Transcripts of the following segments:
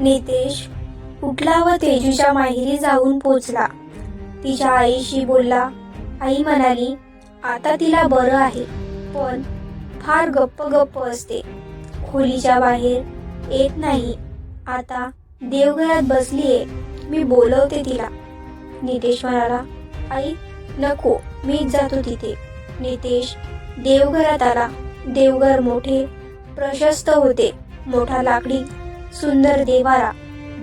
नितेश उठला व तेजूच्या माहेरी जाऊन पोचला. तिच्या आईशी बोलला आई म्हणाली आता तिला बरं आहे पण फार गप्प गप्प असते. खोलीच्या बाहेर येत नाही. आता देवघरात बसलीये मी बोलवते तिला. नितेश म्हणाला आई नको मीच जातो तिथे. नितेश देवघरात आला. देवघर मोठे प्रशस्त होते. मोठा लाकडी सुंदर देवारा.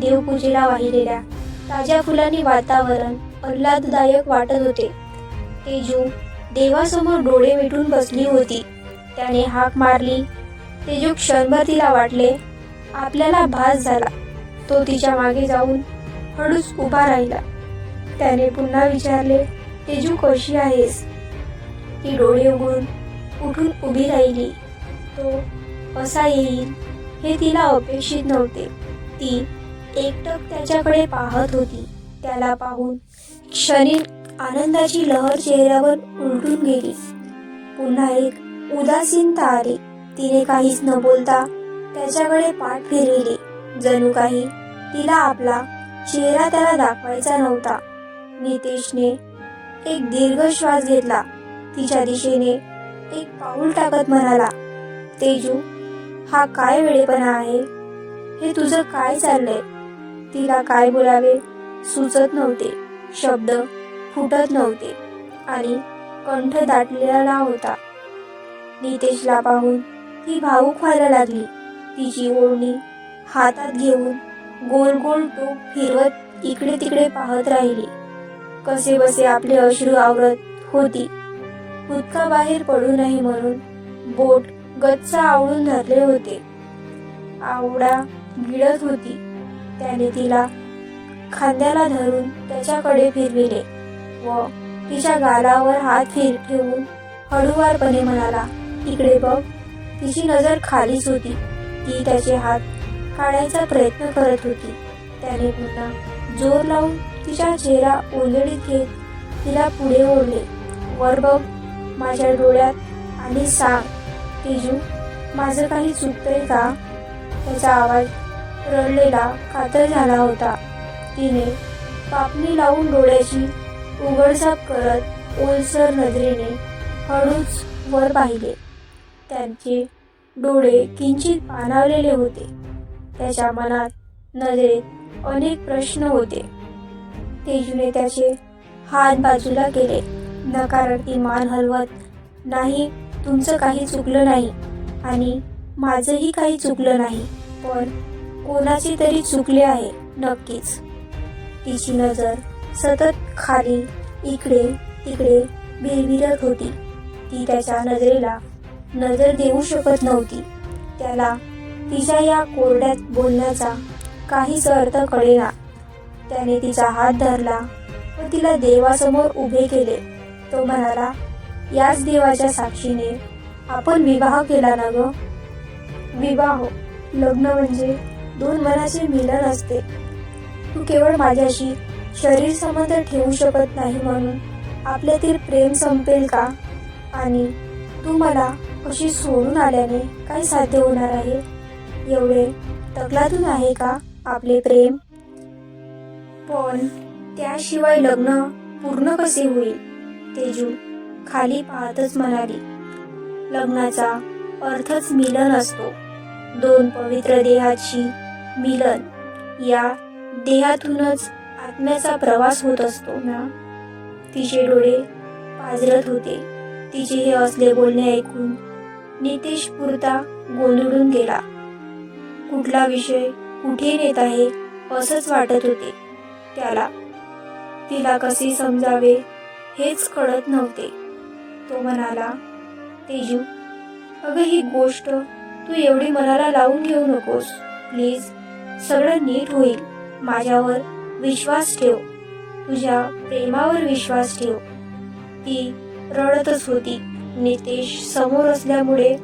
देवपूजेला वाहिलेल्या ताज्या फुलांनी वातावरण आल्हाददायक वाटत होते. तेजू देवासमोर डोळे मिटून बसली होती. त्याने हाक मारली. तेजू क्षणभर तिला वाटले आपल्याला भास झाला. तो तिच्यामागे जाऊन हळूच उभा राहिला. त्याने पुन्हा विचारले तेजू कशी आहेस? ती डोळे उघडून उठून उभी राहिली. तो असा येईल हे तिला अपेक्षित नव्हते. ती एकटक त्याच्याकडे पाहत होती. त्याला पाहून क्षणी आनंदाची लहर चेहऱ्यावर उलटून गेली. पुन्हा एक उदासीनता आली तिने काहीच न बोलता त्याच्याकडे पाठ फिरविली. जणू काही तिला आपला चेहरा त्याला दाखवायचा नव्हता. नितेशने एक दीर्घ श्वास घेतला. तिच्या दिशेने एक पाऊल टाकत म्हणाला तेजू हा काय वेळेपणा आहे? हे तुझं काय चाललंय? तिला काय बोलावे? सुचत नव्हते. शब्द फुटत नव्हते. आणि कंठ दाटलेला होता. नितेशला पाहून ती भाऊक व्हायला लागली. तिची ओढणी हातात घेऊन गोल गोल टोक फिरवत इकडे तिकडे पाहत राहिली. कसे बसे आपले अश्रू आवरत होती. हुदका बाहेर पडू नये म्हणून बोट गच्च आवळून धरले होते. आवडा गिळत होती. त्याने तिला खांद्याला धरून त्याच्याकडे फिरविले व तिच्या गालावर हात फिर ठेवून हळूवारपणे म्हणाला इकडे बघ तिची नजर खालीच होती. ती त्याचे हात काढायचा प्रयत्न करत होती. त्याने पुन्हा जोर लावून तिचा चेहरा ओंजळीत घेत तिला पुढे ओढले. वर बघ माझ्या डोळ्यात आणि सांग तेजू माझं काही चुकतंय का? त्याचा आवाज रडलेला कातर झाला होता. तिने पापणी लावून डोळ्याची उघडझाप करत ओलसर नजरेने हळूच वर पाहिले. त्यांचे डोळे किंचित पाणावलेले होते. त्याच्या मनात नजरेत अनेक प्रश्न होते. तेजूने त्याचे हात बाजूला केले. नकारार्थी मान हलवत नाही तुमचं काही चुकलं नाही आणि माझंही काही चुकलं नाही पण कोणाची तरी चुकले आहे नक्कीच. तिची नजर सतत खाली इकडे तिकडे भिरभिरत होती. ती त्याच्या नजरेला नजर देऊ शकत नव्हती. त्याला तिच्या या कोरड्यात बोलण्याचा काहीच अर्थ कळेना. त्याने तिचा हात धरला व तिला देवासमोर उभे केले. तो म्हणाला याच देवाच्या साक्षीने आपण विवाह केला ना ग? विवाह लग्न म्हणजे दोन मनाचे मिलन असते. तू केवळ माझ्याशी शरीर संबंध ठेवू शकत नाही म्हणून आपल्यातील प्रेम संपेल का? आणि तू मला अशी सोडून आल्याने काय साध्य होणार आहे? एवढे तकलातून आहे का आपले प्रेम? पण त्याशिवाय लग्न पूर्ण कसे होईल? तेजू खाली पाहतच म्हणाली. लग्नाचा अर्थच मिलन असतो. दोन पवित्र देहाची मिलन. या देहातूनच आत्म्याचा प्रवास होत असतो. ना तिचे डोळे पाजरत होते. तिचे हे असले बोलणे ऐकून नितेश पुरता गोंधळून गेला. कुठला विषय कुठे नेत आहे असंच वाटत होते. त्याला तिला कसे समजावे हेच कळत नव्हते. तो म्हणाला तेजू अगं ही गोष्ट तू एवढी मनाला लावून घेऊ नकोस. प्लीज सगळं नीट होईल. माझ्यावर विश्वास ठेव. तुझ्या प्रेमावर विश्वास ठेव. ती रडतच होती. नितेश समोर असल्यामुळे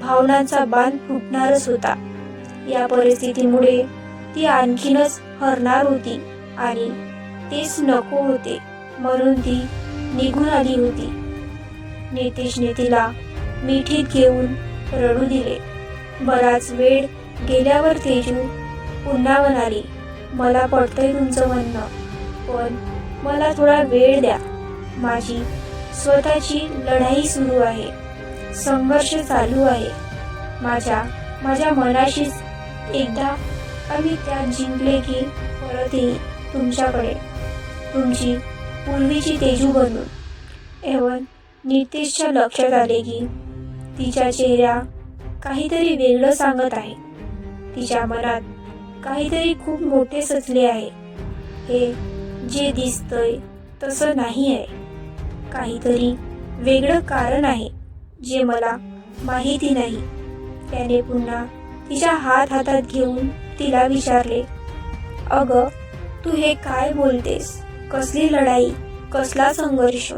भावनांचा बांध फुटणारच होता. या परिस्थितीमुळे ती आणखीनच हरणार होती आणि तेच नको होते म्हणून ती निघून आली होती. नितीशने तिला मिठीत घेऊन रडू दिले. बराच वेळ गेल्यावर तेजू पुन्हा म्हणाली मला पडतंय तुमचं म्हणणं पण मला थोडा वेळ द्या. माझी स्वतःची लढाई सुरू आहे. संघर्ष चालू आहे. माझ्या माझ्या मनाशीच एकदा आम्ही त्यात जिंकले की परत येईल तुमच्याकडे. तुमची पूर्वीची तेजू बनून. एवन नितेशच्या लक्षात आले की तिच्या चेहऱ्या काहीतरी वेगळं सांगत आहे. तिच्या मनात काहीतरी खूप मोठे सचले आहे. हे जे दिसतंय तसं नाही आहे काहीतरी वेगळं कारण आहे जे मला माहिती नाही. त्याने पुन्हा तिच्या हात हातात घेऊन तिला विचारले अगं तू हे काय बोलतेस? कसली लढाई? कसला संघर्ष?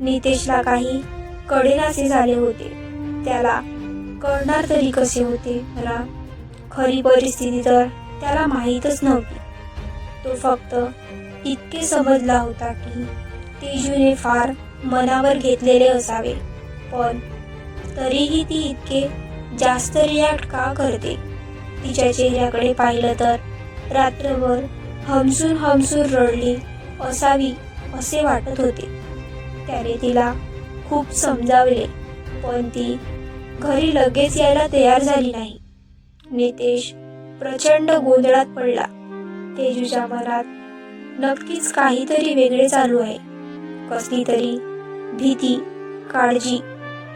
नितेशला काही कडेनासे झाले होते. त्याला कळणार तरी कसे होते? मला खरी परिस्थिती तर त्याला माहीतच नव्हती. तो फक्त इतके समजला होता की तेजूने फार मनावर घेतलेले असावे. पण तरीही ती इतके जास्त रिॲक्ट का करते? तिच्या चेहऱ्याकडे पाहिलं तर रात्रभर हमसून हमसून रडली असावी असे वाटत होते. त्याने तिला खूप समजावले पण ती घरी लगेच यायला तयार झाली नाही. नितेश प्रचंड गोंधळात पडला. तेजूच्या मनात नक्कीच काहीतरी वेगळे चालू आहे. कसली तरी भीती काळजी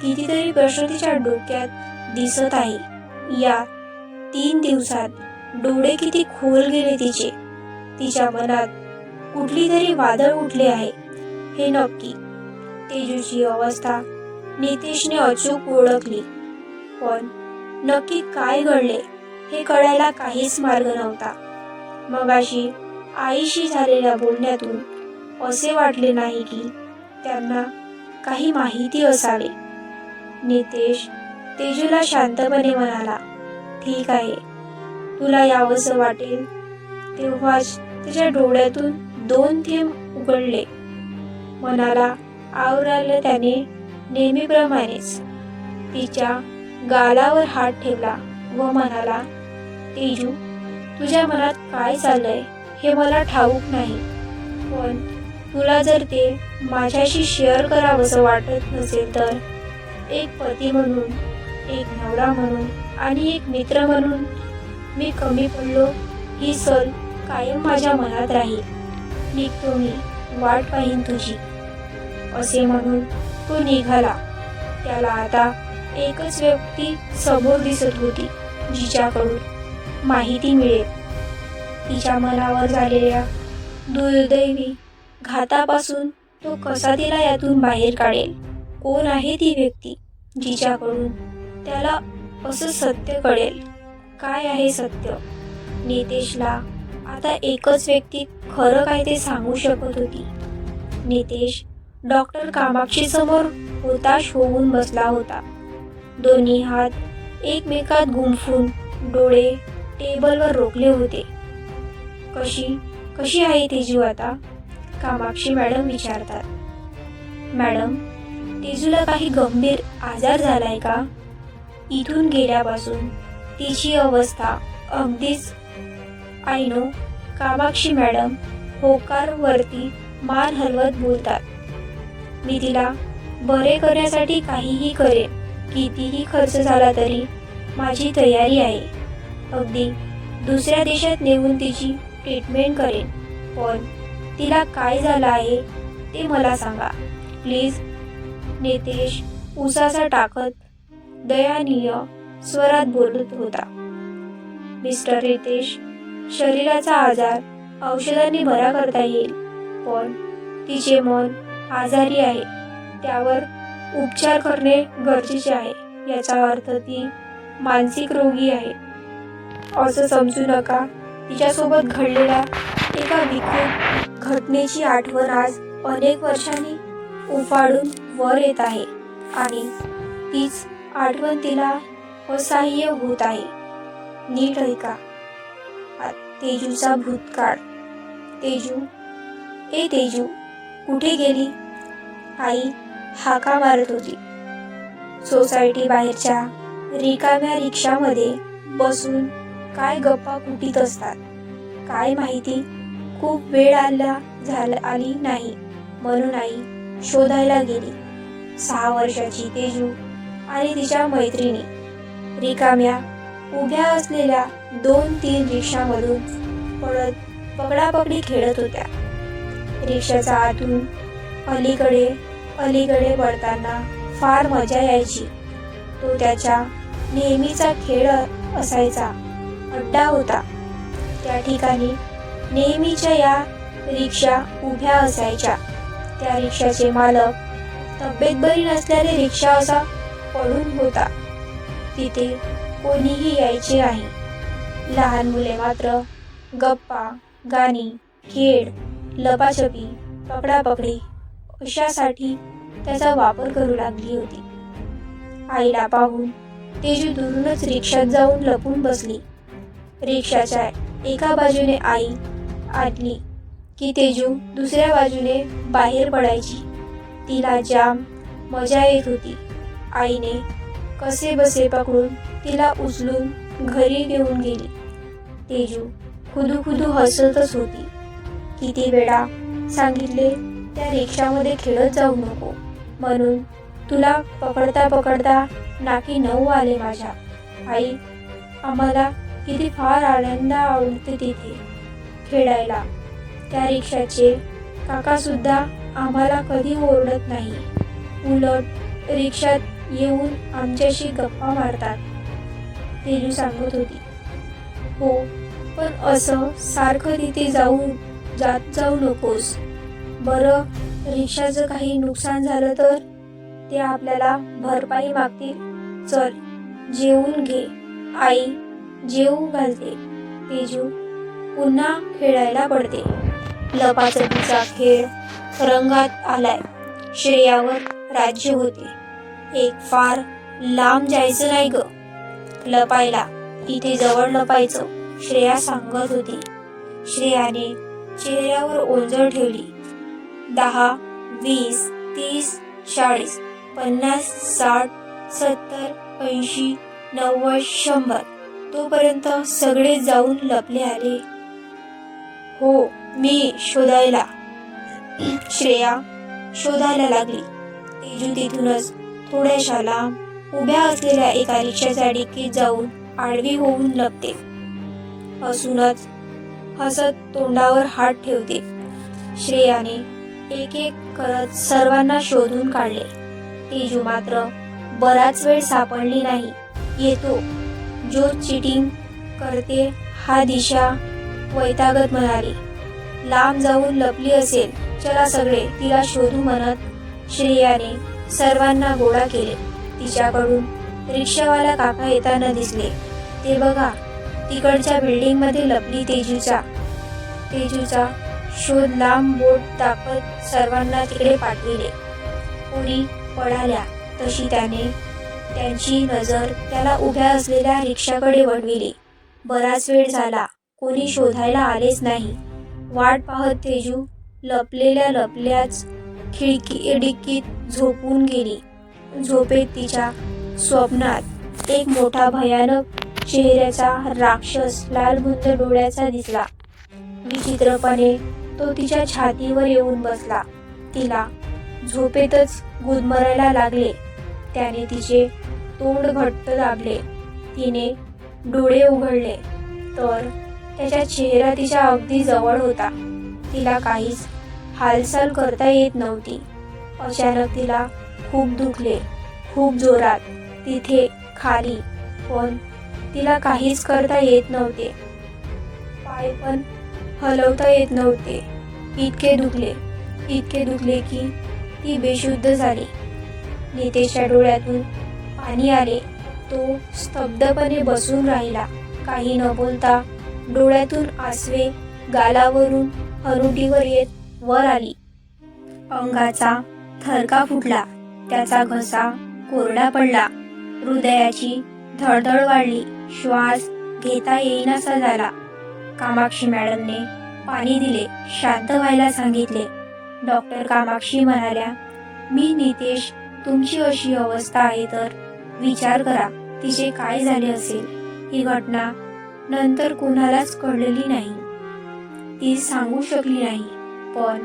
कितीतरी प्रश्न तिच्या डोक्यात दिसत आहे. या तीन दिवसात डोळे किती खोल गेले तिचे. तिच्या मनात कुठली तरी वादळ उठले आहे. हे नक्की तेजूची अवस्था नितीशने अचूक ओळखली. पण नक्की काय घडले हे कळायला काहीच मार्ग नव्हता. मगाशी आईशी झालेल्या बोलण्यातून असे वाटले नाही की त्यांना काही माहिती असावे. नितेश तेजूला शांतपणे म्हणाला ठीक आहे. तुला यावंसं वाटेल. तेव्हाच त्याच्या डोळ्यातून दोन थेंब उघडले. म्हणाला आवरालं त्याने नेहमीप्रमाणेच तिच्या गालावर हात ठेवला व म्हणाला तेजू तुझ्या मनात काय चाललंय हे मला ठाऊक नाही. पण तुला जर ते माझ्याशी शेअर करावंसं वाटत नसेल तर एक पती म्हणून एक नवरा म्हणून आणि एक मित्र म्हणून मी कमी पडलो ही सल कायम माझ्या मनात राहील. निघतो मी वाट पाहीन तुझी. असे म्हणून तो निघाला. त्याला आता एकच व्यक्ती समोर दिसत होती जिच्याकडून माहिती मिळेल. तिच्या मनावर झालेल्या दुर्दैवी घातापासून तो कसा तिला यातून बाहेर काढेल? कोण आहे ती व्यक्ती जिच्याकडून त्याला असं सत्य कळेल? काय आहे सत्य? नितेशला आता एकच व्यक्ती खरं काय ते सांगू शकत होती. नितेश डॉक्टर कामाक्षी समोर होताश होऊन बसला होता. दोन्ही हात एकमेकात गुंफून डोळे टेबलवर रोखले होते. कशी कशी आहे तेजू आता? कामाक्षी मॅडम विचारतात. मॅडम तेजूला काही गंभीर आजार झालाय का? इथून गेल्यापासून तिची अवस्था अगदीच आयनो कामाक्षी मॅडम होकारवरती मान हलवत बोलतात. मी तिला बरे करण्यासाठी काहीही करेन कितीही खर्च झाला तरी माझी तयारी आहे. अगदी दुसऱ्या देशात नेऊन तिची ट्रीटमेंट करेन. पण तिला काय झालं आहे ते मला सांगा. प्लीज नितेश उसाचा टाकत दयानीय स्वरात बोलत होता. मिस्टर रितेश शरीराचा आजार औषधांनी बरा करता येईल पण तिचे मन आजारी आहे. त्यावर उपचार करणे गरजेचे आहे. याचा अर्थ ती मानसिक रोगी आहे. असं समजू नका. तिच्यासोबत घडलेल्या एका विकृत घटनेची आठवण आज अनेक वर्षांनी उफाडून वर येत आहे आणि तीच आठवण तिला असह्य होत आहे. नीट ऐका. तेजूचा भूतकाळ. तेजू. ए तेजू कुठे गेली? आई हाका मारत होती. सोसायटी बाहेरच्या रिकाम्या रिक्षामध्ये बसून काय गप्पा कुटीत असतात काय माहिती खूप वेळ आला झाला आली नाही. म्हणून आई शोधायला गेली. सहा वर्षाची तेजू आणि तिच्या मैत्रिणी रिकाम्या उभ्या असलेल्या दोन तीन रिक्षामधून पडत पकडापकडी खेळत होत्या. रिक्षाच्या आतून अलीकडे अलीकडे पडताना फार मजा यायची. तो त्याच्या नेहमीचा खेळ असायचा. अड्डा होता. त्या ठिकाणी नेहमीच्या या रिक्षा उभ्या असायच्या. त्या रिक्षाचे मालक तब्येत बरी नसल्याने रिक्षा असा पडून होता. तिथे कोणीही यायचे नाही. लहान मुले मात्र गप्पा गाणी खेळ लपाछपी पकडापकडी कशासाठी त्याचा वापर करू लागली होती. आईला पाहून तेजू दुरूनच रिक्षात जाऊन लपून बसली. रिक्षाच्या एका बाजूने आई आणली की तेजू दुसऱ्या बाजूने बाहेर पडायची. तिला जाम मजा येत होती. आईने कसे बसे पकडून तिला उचलून घरी घेऊन गेली. तेजू खुदू खुदू हसतच होती. किती वेळा सांगितले त्या रिक्षामध्ये खेळत जाऊ नको. म्हणून तुला पकडता पकडता नाकी नऊ आले माझ्या. आई आम्हाला किती फार आनंद आवडते तिथे. खेळायला. त्या रिक्षाचे काकासुद्धा आम्हाला कधी ओरडत नाही. उलट रिक्षात येऊन आमच्याशी गप्पा मारतात. तेजू सांगत होती. हो पण असं सारखं तिथे जाऊ जात जाऊ नकोस. बरं रिक्षाचं काही नुकसान झालं तर? ते आपल्याला भरपाई मागतील. चल जेवून घे. आई जेवू घालते. तेजू पुन्हा खेळायला पडते. लपाछपीचा खेळ रंगात आलाय. श्रेयावर राज्य होते. एक फार लांब जायचं नाही ग. लपायला इथे जवळ लपायचं श्रेया सांगत होती. श्रेयाने चेहऱ्यावर ओंजळ ठेवली. दहा वीस तीस चाळीस पन्नास साठ सत्तर ऐंशी नव्वद शंभर तोपर्यंत सगळे जाऊन लपले आले. हो मी शोधायला. श्रेया शोधायला लागली. तेजू तिथूनच थोड्याशाला उभ्या असलेल्या एका रिक्षाच्या डिक्कीत जाऊन आडवी होऊन लपते. असूनच हसत तोंडावर हात ठेवते. श्रेयाने एक एक करत सर्वांना शोधून काढले. तेजू मात्र बराच वेळ सापडली नाही. येतो. जो चिटिंग करते हा दिशा वैतागत म्हणाली. लांब जाऊन लपली असेल. चला सगळे तिला शोधू म्हणत श्रेयाने सर्वांना गोळा केले. तिच्याकडून रिक्षावाला काका येताना दिसले. ते बघा तिकडच्या बिल्डिंगमध्ये लपली तेजूचा. तेजूचा शोध लांब बोट तापत सर्वांना तिकडे पाठविले. कोणी पळाल्या तशी त्याने त्यांची नजर त्याला उभ्या असलेल्या रिक्षाकडे वळविली. बराच वेळ झाला कोणी शोधायला आलेच नाही. वाट पाहत तेजू लपलेल्या लपल्याच खिडकी डिक्कीत झोपून गेली. झोपेत तिच्या स्वप्नात एक मोठा भयानक चेहऱ्याचा राक्षस लालबुंद डोळ्याचा दिसला. विचित्रपणे तो तिच्या छातीवर येऊन बसला. तिला झोपेतच गुदमरायला लागले. त्याने तिचे तोंड घट्ट दाबले. तिने डोळे उघडले. तर त्याचा चेहरा तिच्या अगदी जवळ होता. तिला काहीच हालचाल करता येत नव्हती. अचानक तिला खूप दुखले. खूप जोरात. तिथे खाली. पण तिला काहीच करता येत नव्हते. पाय पण हलवता येत नव्हते. इतके दुखले इतके दुखले की ती बेशुद्ध झाली. नितेशच्या डोळ्यातून पाणी आले. तो स्तब्धपणे बसून राहिला. काही न बोलता डोळ्यातून आसवे गालावरून हरुटीवर येत वर आली. अंगाचा थरका फुटला. त्याचा घसा कोरडा पडला. हृदयाची धडधड वाढली. श्वास घेता येईनासा झाला. कामाक्षी मॅडमने पाणी दिले शांत व्हायला सांगितले. डॉक्टर कामाक्षी म्हणाल्या मी नितेश तुमची अशी अवस्था आहे तर विचार करा तिचे काय झाले असेल? ही घटना नंतर कुणालाच कळलेली नाही. ती सांगू शकली नाही. पण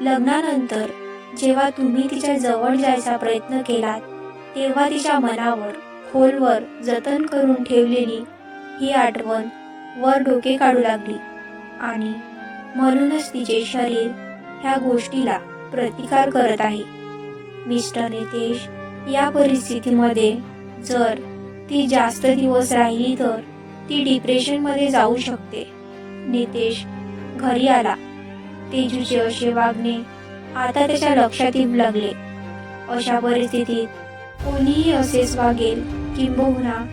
लग्नानंतर जेव्हा तुम्ही तिच्या जवळ जायचा प्रयत्न केलात तेव्हा तिच्या मनावर खोलवर जतन करून ठेवलेली ही आठवण वर डोके काढू लागली. आणि म्हणूनच तिचे शरीर ह्या गोष्टीला प्रतिकार करत आहे. मिस्टर नितेश या परिस्थितीमध्ये जर ती जास्त दिवस राहिली तर ती डिप्रेशनमध्ये जाऊ शकते. नितेश घरी आला. तेजूचे असे वागणे आता त्याच्या लक्षात येऊ लागले. अशा परिस्थितीत कोणीही असेच वागेल किंबहुना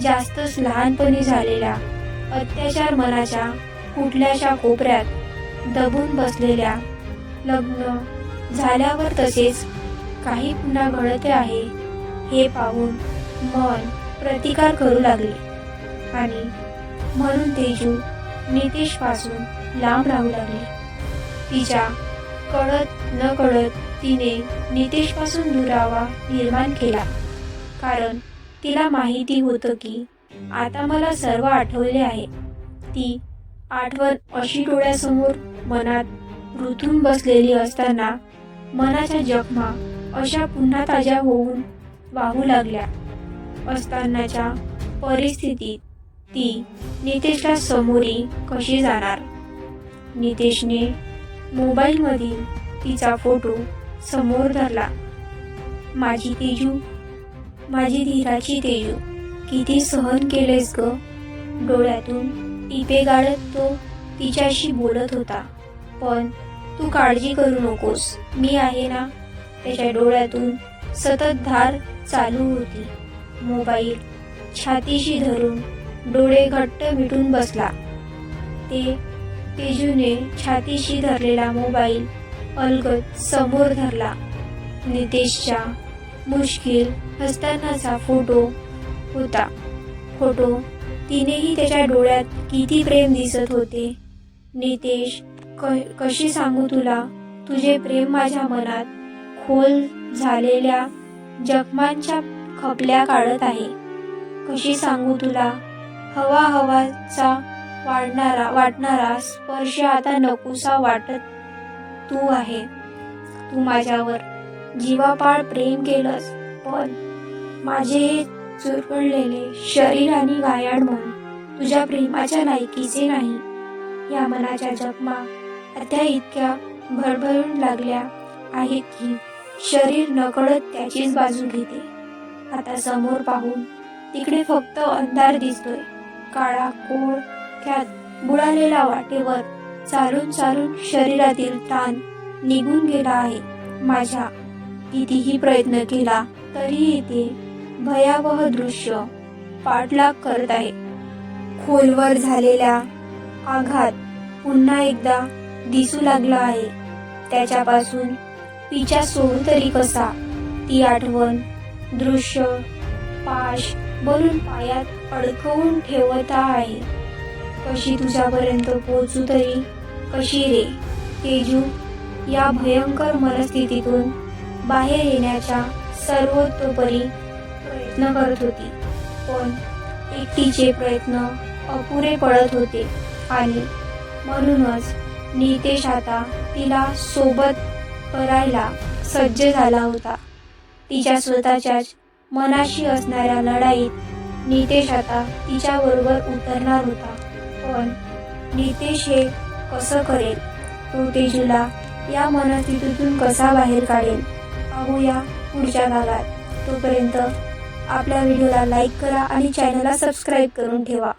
जास्तच लहानपणी झालेल्या अत्याचार मनाच्या कुठल्याशा कोपऱ्यात दबून बसलेल्या लग्न झाल्यावर तसेच काही पुन्हा घडते आहे हे पाहून मन प्रतिकार करू लागले. आणि म्हणून तेजू नितेशपासून लांब राहू लागले. तिच्या कळत न कळत तिने नितेशपासून दुरावा निर्माण केला. कारण तिला माहिती होतं की आता मला सर्व आठवले आहे. ती आठवण अशी डोळ्यासमोर मनात रुथून बसलेली असताना मनाच्या जखमा अशा पुन्हा ताज्या होऊन वाहू लागल्या. असतानाच्या परिस्थितीत ती नितेशला समोरी कशी जाणार? नितेशने मोबाईलमधील तिचा फोटो समोर धरला. माझी तेजू माझी धीराची तेजू किती सहन केलेस ग? डोळ्यातून टिपे गाळत तो तिच्याशी बोलत होता. पण तू काळजी करू नकोस मी आहे ना? त्याच्या डोळ्यातून सतत धार चालू होती. मोबाईल छातीशी धरून डोळे घट्ट मिटून बसला. ते तेजूने छातीशी धरलेला मोबाईल अलगद समोर धरला. नितेशच्या मुश्किल हसतानाचा फोटो होता. फोटो तिनेही त्याच्या डोळ्यात किती प्रेम दिसत होते. नितेश क कशी सांगू तुला? तुझे प्रेम माझ्या मनात खोल झालेल्या जखमांच्या खपल्या काढत आहे. कशी सांगू तुला? हवा हवाचा वाढणारा वाटणारा स्पर्श आता नकोसा वाटत तू आहे. तू माझ्यावर जीवापाड प्रेम केलंस पण माझे हे चुरपडलेले शरीर आणि गायाड मन तुझ्या प्रेमाच्या नायकीचे नाही. या मनाच्या जखमा आता इतक्या भरभरून लागल्या आहेत की शरीर नकळत त्याचीच बाजू घेते. आता समोर पाहून तिकडे फक्त अंधार दिसतोय. काळा कोळ त्यात बुडालेला वाटेवर चालून चालून शरीरातील ताण निघून गेला आहे. माझ्या कितीही प्रयत्न केला तरीही ते भयावह दृश्य पाठलाग करत आहे. खोलवर झालेला आघात पुन्हा एकदा दिसू लागला आहे. त्याच्यापासून तिच्या सोडू तरी कसा? ती आठवण दृश्य पाश बनून पायात अडकवून ठेवता आहे. कशी तुझ्यापर्यंत पोचू तरी? कशी रे? तेजू या भयंकर मनस्थितीतून बाहेर येण्याच्या सर्वतोपरी प्रयत्न करत होती. पण एकटीचे प्रयत्न अपुरे पडत होते आणि म्हणूनच नितेश आता तिला सोबत करायला सज्ज झाला होता. तिच्या स्वतःच्याच मनाशी असणाऱ्या लढाईत नितेश आता तिच्याबरोबर उतरणार होता. पण नितेश हे कसं करेल? तो तेजूला या मनस्थितीतून कसा बाहेर काढेल? पाहूया पुढच्या भागात. तोपर्यंत आपल्या व्हिडिओला लाईक करा आणि चॅनलला सबस्क्राईब करून ठेवा.